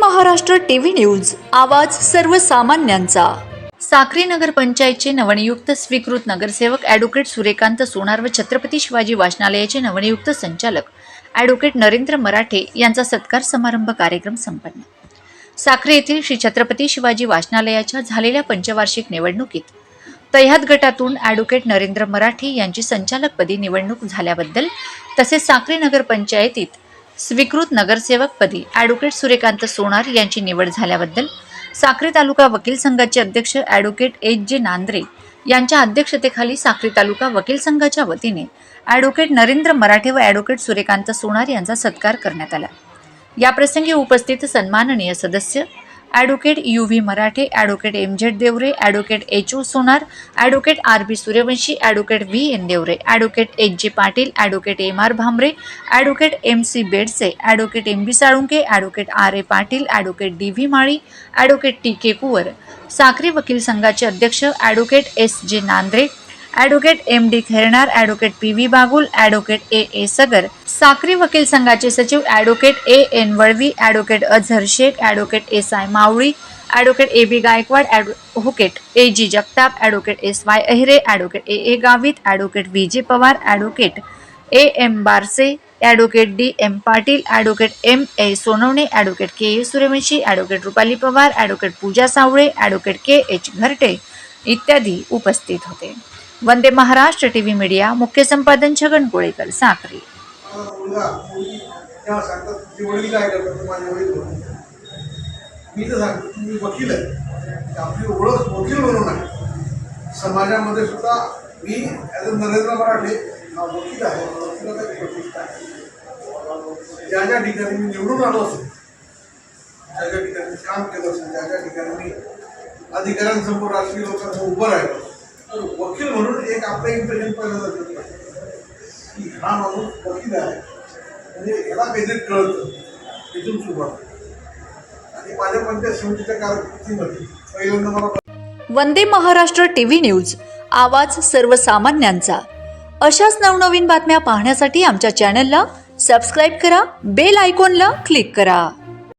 Maharashtra TV news आवाज सर्वसामान्यांचा. साक्री नगर पंचायतचे नवनियुक्त स्वीकृत नगरसेवक ॲडव्होकेट सूर्यकांत सोनार व छत्रपती शिवाजी वाचनालयाचे नवनियुक्त संचालक ॲडव्होकेट नरेंद्र मराठे यांचा सत्कार समारंभ कार्यक्रम संपन्न. साक्री येथील श्री छत्रपती शिवाजी वाचनालयाच्या झालेल्या पंचवार्षिक निवडणुकीत तह्यात गटातून ॲडव्होकेट नरेंद्र मराठे यांची संचालकपदी निवडणूक झाल्याबद्दल तसेच साक्री नगर पंचायतीत स्वीकृत नगरसेवकपदी ॲडव्होकेट सूर्यकांत सोनार यांची निवड झाल्याबद्दल साक्री तालुका वकील संघाचे अध्यक्ष ॲडव्होकेट एच जे नांद्रे यांच्या अध्यक्षतेखाली साक्री तालुका वकील संघाच्या वतीने ॲडव्होकेट नरेंद्र मराठे व ॲडव्होकेट सूर्यकांत सोनार यांचा सत्कार करण्यात आला. याप्रसंगी उपस्थित सन्माननीय सदस्य advocate U V Marathe advocate M Z Deore advocate H O Sonar advocate R B Suryavanshi advocate V N Deore advocate H J Patil advocate M R Bhambare advocate M C Bedse advocate M B Salunke advocate R A Patil advocate D V Mali advocate T K Kuwar. Sakri वकील संघाचे अध्यक्ष advocate S J Nandre advocate M D Khairnar advocate P V Bagul advocate A A Sagar. Sakri वकील संघाचे सचिव advocate A N Valvi advocate Azhar Shaikh advocate S I Mavli advocate A B Gaikwad advocate A G Jagtap advocate S Y Ahire advocate A A Gavit advocate V J Pawar advocate A M Barse advocate D M Patil advocate M A Sonawane advocate K A Suryavanshi advocate Rupali Pawar advocate Pooja Savale advocate K H Gharte इत्यादी उपस्थित होते. Vande Maharashtra T V media मुख्य संपादन छगन कोळेकर साक्री. मी तर सांगतो तुम्ही वकील आहे आपली ओळख वकील म्हणून आहे समाजामध्ये सुद्धा मी ॲज अ नरेंद्र मराठे हा वकील आहे वकिलाचा एक प्रतिष्ठा आहे ज्या ज्या ठिकाणी मी निवडून आलो असेल ज्या ज्या ठिकाणी काम केलं असेल ज्या ज्या ठिकाणी मी अधिकाऱ्यांसमोर राजकीय लोकांसमोर उभं राहिलो तर वकील म्हणून एक आपलं इम्प्रेशन पहिल्यांदा देतो की हा माणूस वकील आहे. म्हणजे याला काहीतरी कळतं. तिथून सुरुवात. आणि माझ्या पंचायत समितीच्या कारकिर्दीमध्ये पहिल्यांदा मला वंदे महाराष्ट्र टीव्ही न्यूज आवाज सर्वसामान्यांचा. अशाच नवनवीन बातम्या पाहण्यासाठी आमच्या चॅनलला सबस्क्राईब करा बेल आयकॉनला क्लिक करा.